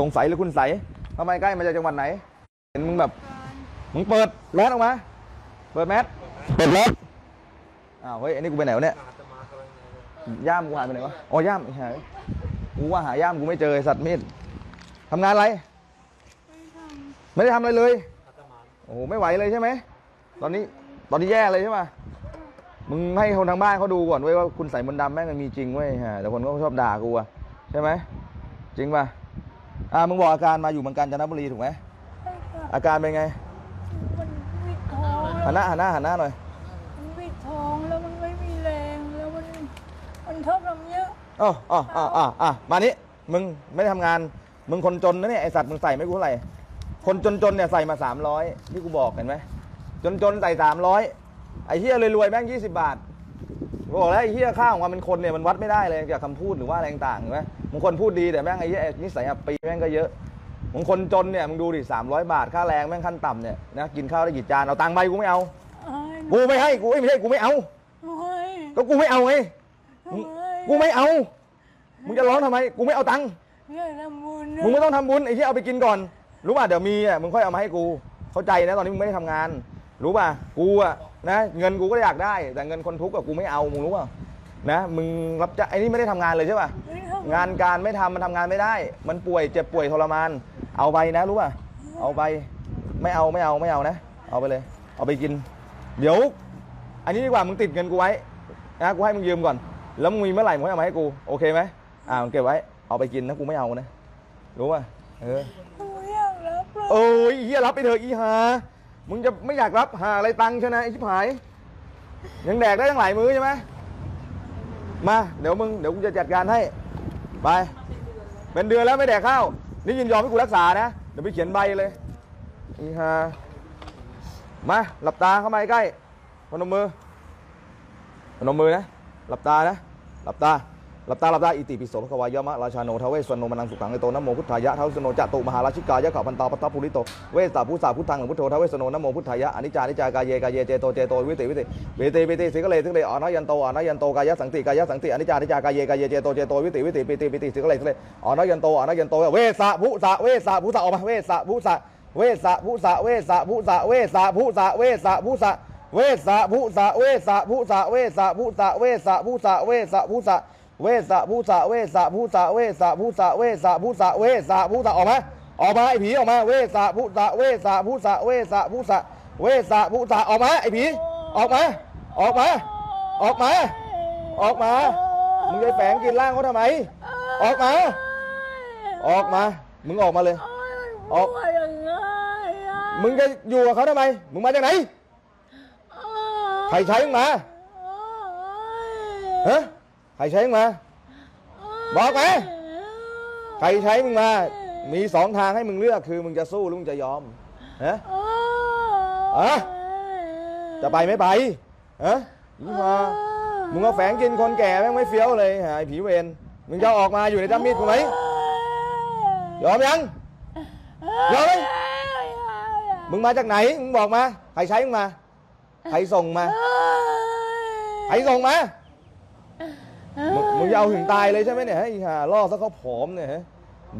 สงสัยหรือคุณใสทำไมใกล้มาจากจังหวัดไหน เห็นมึงแบบ มึงเปิดแมสออกมา เปิดแมสเปิดแมสอ้าวเฮ้ยอันนี้กูไปไหนวะเนี่ย ย่ามกูหายไปไหนวะ อ๋อย่ามไอ้หายกูว่าหาย่ามกูไม่เจอไอ้สัตว์มีดทำงานอะไร ไม่ได้ทำอะไรเลย โอ้โหไม่ไหวเลยใช่ไหม ตอนนี้ตอนนี้แย่เลยใช่ไหมมึงให้คนทางบ้านเขาดูก่อนเว้ยว่าคุณใส่มนต์ดำแม่งมันมีจริงเว้ยฮะแต่คนก็ชอบด่ากูอะใช่ไหมจริงป่ะ อ่ามึงบอกอาการมาอยู่เมืองกาญจนบุรีถูกไหมอาการเป็นไงมันวิดท้องหันหน้าหันหน้าหันหน้าหน่อยมันวิดท้องแล้วมันไม่มีแรงแล้วมันมันชอบทำเยอะอ๋ออ๋ออ๋ออ๋ออะมานี่มึงไม่ได้ทำงานมึงคนจนนะเนี่ยไอสัตว์มึงใส่ไม่กูเท่าไหร่คนจนๆเนี่ยใส่มาสามร้อยที่กูบอกเห็นไหมจนๆใส่สามร้อยไอ้เฮียรวยๆแม่งยี่สิบบาทกู บอกแล้วไอ้เฮียค่าของความเป็นคนเนี่ยมันวัดไม่ได้เลยจากคำพูดหรือว่าอะไรต่างๆเห็นไหมมึงคนพูดดีแต่แม่งไอ้เฮียนิสัยอับปีแม่งก็เยอะมึงคนจนเนี่ยมึงดูดิสามร้อยบาทค่าแรงแม่งขั้นต่ำเนี่ยนะกินข้าวได้กี่จานเอาตังค์ไปกูไม่เอาไอ้หนูกูไม่ให้กูเอ้ยไม่ใช่กูไม่เอาไอ้ก็กูไม่เอาไงทำไมกูไม่เอามึงจะร้องทำไมกูไม่เอาตังค์อยากทำบุญนะมึงไม่ต้องทำบุญไอ้ที่เอาไปกินก่อน รู้ป่ะเดี๋ยวมีอะมึงค่อยเอามาให้กู เข้าใจนะตอนนี้มึงไม่ได้ทำงาน รู้ป่ะกูอะ นะเงินกูก็อยากได้ แต่เงินคนทุกข์อะกูไม่เอามึงรู้ป่ะนะมึงรับจ้างไอ้นี่ไม่ได้ทำงานเลยใช่ป่ะไม่ทำงานการไม่ทำมันทำงานไม่ได้ มันป่วยเจ็บป่วยทรมาน เอาไปนะรู้ป่ะเอาไปไม่เอาไม่เอาไม่เอานะ เอาไปเลย เอาไปกิน เดี๋ยว อันนี้ดีกว่ามึงติดเงินกูไว้นะกูให้มึงยืมก่อน แล้วมึงมีเมื่อไหร่มึงให้เอามาให้กูโอเคไหมอ่ามึงเก็บไว้ เอาไปกินนะกูไม่เอานะรู้ป่ะเออหนูอยากรับเลยโอ้ยเฮียรับไปเถอะอีหา มึงจะไม่อยากรับหาอะไรตังค์ใช่ไหมไอ้ชิบหาย ยังแดกได้ตั้งหลายมื้อใช่ไหมมาเดี๋ยวมึงเดี๋ยวกูจะจัดการให้ไป เป็นเดือนแล้วไม่แดกข้าวนี่ยินยอมให้กูรักษานะเดี๋ยวไปเขียนใบเลยอีหามาหลับตาเข้ามาใกล้พนมมือพนมมือนะ หลับตานะ หลับตา หลับตาหลับตาอิติปิโสภควายมะราชาโนทเวสวรโนมนังสุขังไอโตนะโมพุทธายะทาวสโนจัตุมหาราชิกายะขพันตาปตตปุริโตเวสสาพุทธาพุทธังพุทโธทเวสโนนะโมพุทธายะอนิจจานิจจากายเยกายเยเจโตเจโตวิติวิติเวติวิติสิกเลสิกเลอนายันโตอนายันโตกายะสังติกายะสังติอนิจจานิจจากายเยกายเยเจโตเจโตวิติวิติปิติปิติสิกเลสิกเลอนายันโตอนายันโตเวสะพุสะเวสะพุสะออกมาเวสะพุสะเวสะพุสะเวสะพุสะเวสะพุสะเวสะพุสะเวสะพุสะเวสะพุสะเวสะพุสะเวสะพุสะเวสะพุสะ เวสะผู้สะเวสะผู้สะเวสะผู้สะเวสะผู้สะเวสะผู้สะออกมาออกมาไอ้ผีออกมาเวสะผู้สะเวสะผู้สะเวสะผู้สะเวสะผู้สะออกมาไอ้ผีออกมาออกมาออกมาออกมามึงไปแฝงกินร่างเขาทำไม ออกมา ออกมา มึงออกมาเลย ออกว่ายังไงอะมึงจะอยู่กับเขาทำไม มึงมาจากไหน ใครใช้มึงมาฮะใค รใช้มึงมา บอกมาใครใช้มึงมา มีสองทางให้มึงเลือกคือมึงจะสู้หรือมึงจะยอมฮะอะจะไปไม่ไปฮะมึงมามึงมาแฝงกินคนแก่แม่งไม่เฟี้ยวเลยหายผีเวรมึงจะออกมาอยู่ในจ้ำมีดกูไหมยอมยังยอมไหมมึงมาจากไหนมึงบอกมา ใครใช้มึงมา ใครส่งมา ใครส่งมา มึงมึงจะเอาถึงตายเลยใช่ไหมเนี่ยฮะอีห่าล่อซะเขาผอมเนี่ยฮะ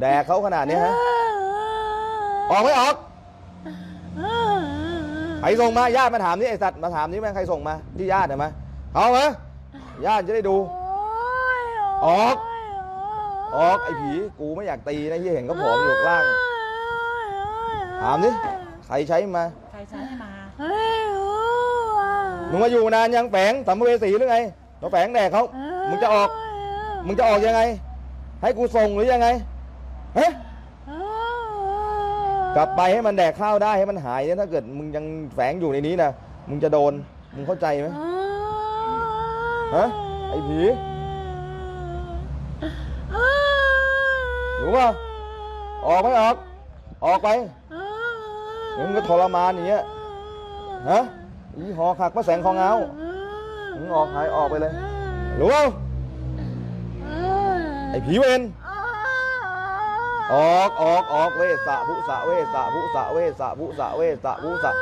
แดกเขาขนาดนี้ฮะออกไม่ออกใครส่งมาญาติมาถามนี่ไอสัตว์มาถามนี่แม่งใครส่งมาที่ญาติเนี่ยมาเอามาญาติจะได้ดู ออก ออกไอ้ผีกูไม่อยากตีนะที่เห็นเขาผอมอยู่ข้างล่าง ถามดิใครใช้มาใครใช้ให้มามึงมาอยู่นานยังแฝงสัมภเวสีหรือไงเราแฝงแดกเขา มึงจะออก มึงจะออกยังไง ให้กูส่งหรือยังไงเฮะกลับไปให้มันแดกข้าวได้ให้มันหายเนี่ยถ้าเกิดมึงยังแฝงอยู่ในนี้นะมึงจะโดน มึงเข้าใจไหมฮะไอ้ผีรู้ป่ะออกไม่ออก ออกไปมึงก็ทรมานอย่างเงี้ยฮะอีหอขักพระแสงของเงามึงออกหายออกไปเลยรู้ป่า ไอ้ผีเวรออกออกออกเวสะภุสะเวสะภุสะเวสะภุสะเวสะภุสะ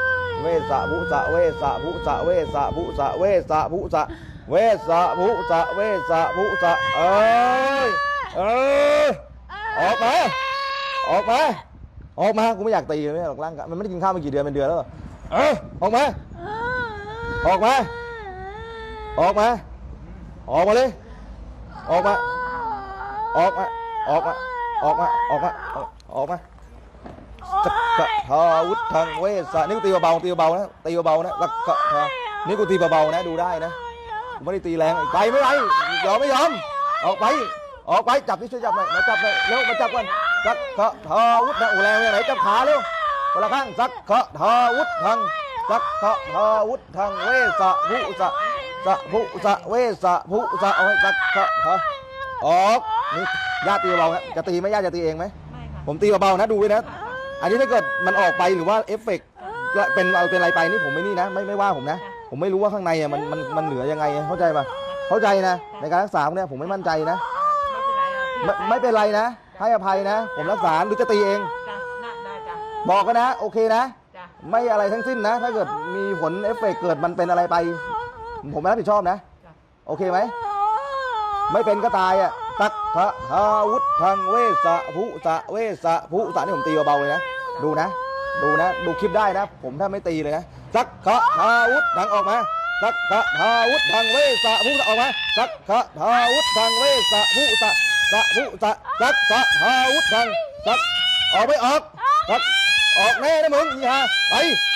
เวสะภุสะเวสะภุสะเวสะภุสะเวสะภุสะเวสะภุสะเวสะภุสะเอ้ยเอ้ยออกมาออกมาออกมากูไม่อยากตีมันไม่หรอกร่างกายมันไม่ได้กินข้าวมากี่เดือนเป็นเดือนแล้วเออออกมาออกมาออกมาออกมาเลยออกมา ออกมาออกมาออกมาออกมาออกมาสักกะทาวุธทางเวสะนี่กูตีเบาๆตีเบาๆนะตีเบาๆนะสักกะทานี่กูตีเบาๆนะดูได้นะกูไม่ได้ตีแรงไปไม่ไปยอมไม่ยอมออกไปออกไปจับที่ช่วยจับหน่อยมาจับหน่อยเร็วมาจับกันสักกะทาวุธนะโอ้แรงไปไหนจับขาเร็วคนละข้างสักกะทาวุธทางสักกะทาวุธทางเวสะภุสะสะภุสะเวสะภุสะเอาให้สักกะทาออก นี่ญาติตีเบาๆนะจะตีไหมญาติจะตีเองไหม ไม่ค่ะ ผมตีเบาๆนะดูไว้นะ อันนี้ถ้าเกิดมันออกไปหรือว่าเอฟเฟกต์เป็นเอาเป็นอะไรไปนี่ผมไม่นี่นะ ไม่ไม่ว่าผมนะ ผมไม่รู้ว่าข้างในอะมันมันมันเหลือยังไงเข้าใจปะเข้าใจนะ ในการรักษาเนี่ยผมไม่มั่นใจนะ ไม่เป็นไรอะพี่ไม่ไม่เป็นไรนะ ให้อภัยนะ ผมรักษาหรือจะตีเอง จ้ะน่าได้จ้ะบอกกันนะ โอเคนะ จ้ะไม่อะไรทั้งสิ้นนะ ถ้าเกิดมีผลเอฟเฟกต์เกิดมันเป็นอะไรไป ผมไม่รับผิดชอบนะ จ้ะโอเคไหม ไม่เป็นก็ตายอะ ตักทะทาวุธทางเวสะภุสะเวสะภุสะนี่ผมตีเบาๆเลยนะ ดูนะ ดูนะ ดูคลิปได้นะ ผมแทบไม่ตีเลยนะสักขะทาวุธทางออกมาสักขะทาวุธทางเวสะภุสะออกมาสักขะทาวุธทางเวสะภุสะสะภุสะสักขะทาวุธทางสักออกไม่ออกสักออกแน่นะมึงอีห่าไป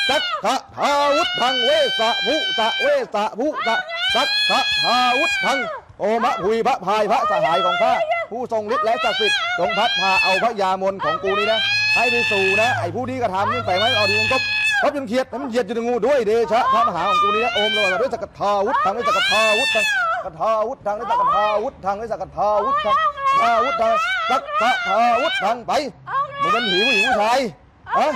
สักขะทาวุธทางเวสะภุสะเวสะภุสะสักขะทาวุธทาง โอมะหุยพระพายพระสหายของข้าผู้ทรงฤทธิ์และศักดิ์สิทธิ์จงพัดพาเอาพระยามนของกูนี้นะ ให้ไปสู่นะ ไอ้ผู้นี้กระทำนี่แปลงไว้เอาดีมันก็พบจนเขียดให้มันเหยียดจนงูด้วยเดชะพระมหาของกูนี้นะโอมเราด้วยสักกทาวุธทางด้วยสักกทาวุธทางกทาวุธทางด้วยสักกทาวุธทางด้วยสักกทาวุธทางทาวุธทางสักกทาวุธทางไปมึงเป็นผีผู้หญิงผู้ชายฮะ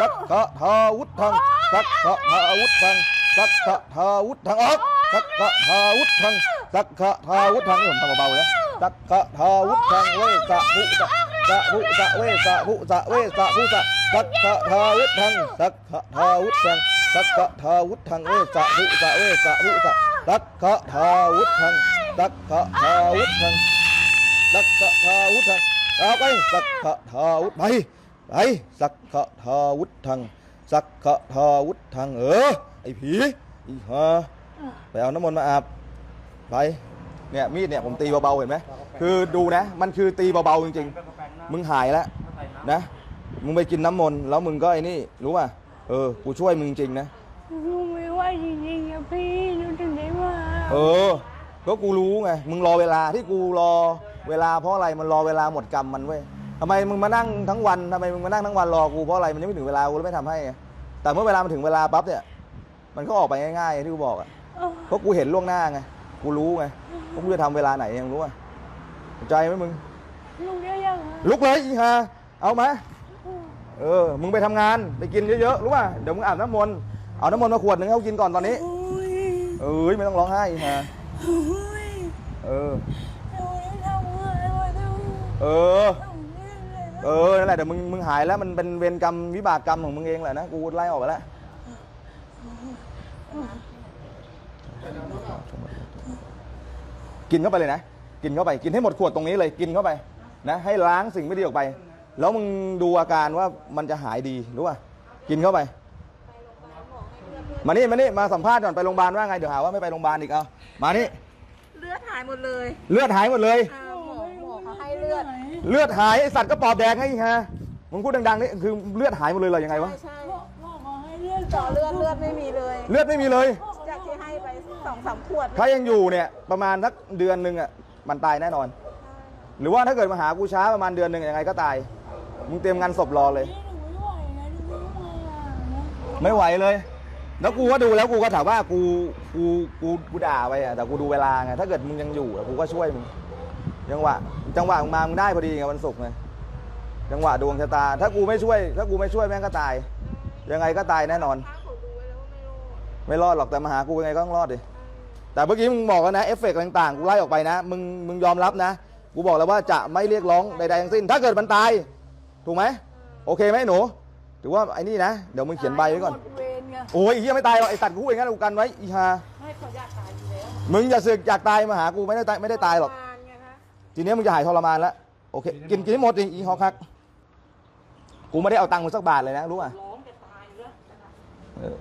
สักกทาวุธทางสักกทาวุธทางสักกทาวุธทางออก สักกทาวุธทางสักขะทาวุธังนี่ผมทำเบาๆนะสักขะทาวุธังเวสะภุสะสะภุสะเวสะภุสะเวสะภุสะสักขะทาวุธังสักขะทาวุธังสักขะทาวุธังเวสะภุสะเวสะภุสะสักขะทาวุธังสักขะทาวุธังสักขะทาวุธังเอาไปสักขะทาวุธไปไปสักขะทาวุธังสักขะทาวุธังเออไอ้ผีอีห่า ไปเอาน้ำมนต์มาอาบไปเนี่ยมีดเนี่ยผมตีเบาๆเห็นไหมคือดูนะ มันคือตีเบาๆจริงๆ มึงหายแล้วนะมึงไปกินน้ำมนต์แล้วมึงก็ไอ้นี่รู้ป่ะเออกูช่วยมึงจริงนะหนูไม่ไหวจริงๆอะพี่หนูถึงได้มาเออก็กูรู้ไงมึงรอเวลาที่กูรอเวลาเพราะอะไรมันรอเวลาหมดกรรมมันเว้ยทำไมมึงมานั่งทั้งวันทำไมมึงมานั่งทั้งวันรอกูเพราะอะไรมันยังไม่ถึงเวลากูเลยไม่ทำให้ไงแต่เมื่อเวลามันถึงเวลาปั๊บเนี่ยมันก็ออกไปง่ายๆอย่างที่กูบอกอะ เออเพราะกูเห็นล่วงหน้าไง กูรู้ไงว่ากูจะทำเวลาไหนยังรู้อะเข้าใจไหมมึงลูกได้ยังอะลุกเลยอีฮาเอาไหมเออ มึงไปทำงานไปกินเยอะๆ รู้ป่ะ เดี๋ยวมึงอาบน้ำมนต์ เอาน้ำมนต์มาขวดหนึ่งให้เขากินก่อนตอนนี้โอ้ยเอ้ยไม่ต้องร้องไห้อีฮาโอ้ยเออหนูได้ทำอะไรวะดูเออหนูไม่ได้เลยนะเออ นั่นแหละเดี๋ยวมึงมึงหายแล้วมันเป็นเวรกรรมวิบากกรรมของมึงเองแหละนะ กูไล่ออกไปแล้ว กินเข้าไปเลยนะ กินเข้าไป กินให้หมดขวดตรงนี้เลย กินเข้าไปนะ ให้ล้างสิ่งไม่ดีออกไป แล้วมึงดูอาการว่ามันจะหายดีรู้ป่ะ กินเข้าไป มานี่มานี่มาสัมภาษณ์ก่อนไปโรงพยาบาลว่าไง เดี๋ยวหาว่าไม่ไปโรงพยาบาลอีกเอามานี่ เลือดหายหมดเลยเลือดหายหมดเลย อ่าหมอหมอเขาให้เลือด เลือดหายไอสัตว์ก็ปอบแดงให้ฮะมึงพูดดังๆนี่คือเลือดหายหมดเลยเหรอยังไงวะ ใช่พ่อพ่อขอให้เลือดเจาะเลือดเลือดไม่มีเลย เลือดไม่มีเลยจากที่ให้ไป สองสามขวดถ้ายังอยู่เนี่ยประมาณสักเดือนหนึ่งอะมันตายแน่นอน หรือว่าถ้าเกิดมาหากูช้าประมาณเดือนหนึ่งยังไงก็ตาย มึงเตรียมงานศพรอเลยนี่หนูไม่ไหวนะหนูไม่ไหวอะนะไม่ไหวเลย แล้วกูก็ดูแล้วกูก็ถามว่ากูกูกูกูด่าไปอะแต่กูดูเวลาไงถ้าเกิดมึงยังอยู่อะกูก็ช่วยมึงจังหวะจังหวะมึงมามึงได้พอดีไงวันศุกร์ไงจังหวะดวงชะตา ถ้ากูไม่ช่วย ถ้ากูไม่ช่วยแม่งก็ตาย ยังไงก็ตายแน่นอนถ้าเขาดูไว้แล้วว่าไม่รอดไม่รอดหรอกแต่มาหากูยังไงก็ต้องรอดดิ แต่เมื่อกี้มึงบอกแล้วนะเอฟเฟกต์ต่างๆกูไล่ออกไปนะมึงมึงยอมรับนะ กูบอกแล้วว่าจะไม่เรียกร้องใดๆทั้งสิ้น ถ้าเกิดมันตาย ถูกไหมโอเคไหมหนูถือว่าไอ้นี่นะ เดี๋ยวมึงเขียนใบไว้ก่อน หมดเวรไงโอ้ยอีเหี้ยไม่ตายหรอกไอ้สัตว์กูพูดอย่างนั้นกูกันไว้อีฮาให้เขาอยากตายอยู่แล้วมึงอย่าสึกอยากตายมาหากูไม่ได้ตายไม่ได้ตายหรอกทรมานไงคะทีนี้มึงจะหายทรมานแล้วโอเค กินกินให้หมดดิอีฮอคัก กูไม่ได้เอาตังค์มึงสักบาทเลยนะ รู้ป่ะร้องจะตายแล้ว เออ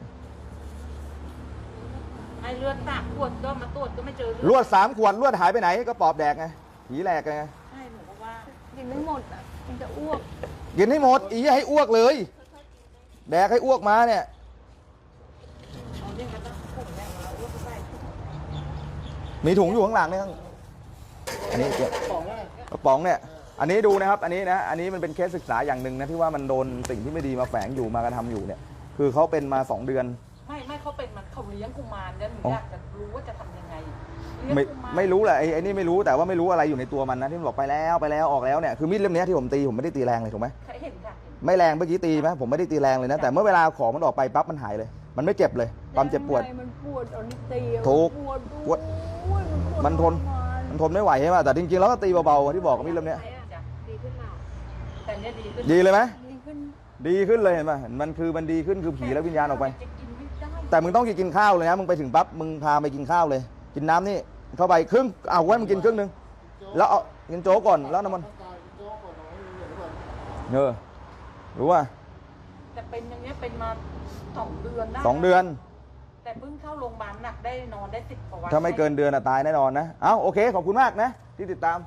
ไอ้เลือดสามขวดก็มาตรวจก็ไม่เจอลเลือดวดสามขวดลวดหายไปไหนก็ปอบแดกไงผีแหลกไงใช่หนูก็ว่ากินไม่หมดอะมันจะอ้วกกินให้หมดอีให้อ้วกเลย แดกให้อ้วกมาเนี่ย เอาเนี่ยกันตั้งถุงเนี่ยมาแล้วก็ใส่มีถุงอยู่ข้างหลังเนี่ยอันนี้เก็บกระป๋องเนี่ย อันนี้ดูนะครับ อันนี้นะ อันนี้มันเป็นเคสศึกษาอย่างหนึ่งนะที่ว่ามันโดนสิ่งที่ไม่ดีมาแฝงอยู่มากระทำอยู่เนี่ย คือเขาเป็นมาสองเดือน ไม่ไม่เขาเป็นมันเขาเลี้ยงกุมารเนี่ยหนูอ๋อออยากจะรู้ว่าจะทำยังไงเลี้ยงไม่กุารไม่รู้แหละไอ้ไอ้นี่ไม่รู้แต่ว่าไม่รู้อะไรอยู่ในตัวมันนะที่มันบอกไปแล้วไปแล้วออกแล้วเนี่ยคือมีดเล่มเนี้ยที่ผมตีผมไม่ได้ตีแรงเลยถูกไหมใครเห็นค่ะเห็นไม่แรงเมื่อกี้ตีไหมผมไม่ได้ตีแรงเลยนะแต่เมื่อเวลาของมันออกไปปั๊บมันหายเลย มันไม่เจ็บเลยความเจ็บปวด แรงในมันปวดตอนนี้ตีถูกปวดปวดโอ้ยปวดมันทนรมันทนไม่ไหวใช่ไหมแต่จริงๆแล้วก็ตีเบาๆที่บอกกับมีดเล่มเนี้ยจ้ะดีขึ้นมาแต่เนี่ยดีขึ้นดีเลยไหมดีขึ้นดีขึ้นเลยเห็นไหมมันคือมันดีขึ้นคือผีและวิญญาณออกไปจะกินไม่ได้ แต่มึงต้องกินข้าวเลยนะมึงไปถึงปั๊บมึงพาไปกินข้าวเลย กินน้ำนี่เข้าไปครึ่งเอาไว้มึงกินครึ่งหนึงแล้วเอากินโจ๊กก่อนแล้วน้ำมันเออรู้ป่ะแต่เป็นอย่างเงี้ยเป็นมาสองเดือนได้สองเดือน แต่เพิ่งเข้าโรงพยาบาลหนักได้นอนได้สิบกว่าวัน ถ้าไม่เกินเดือนอะตายแน่นอนนะ เอ้าโอเค ขอบคุณมากนะ ที่ติดตาม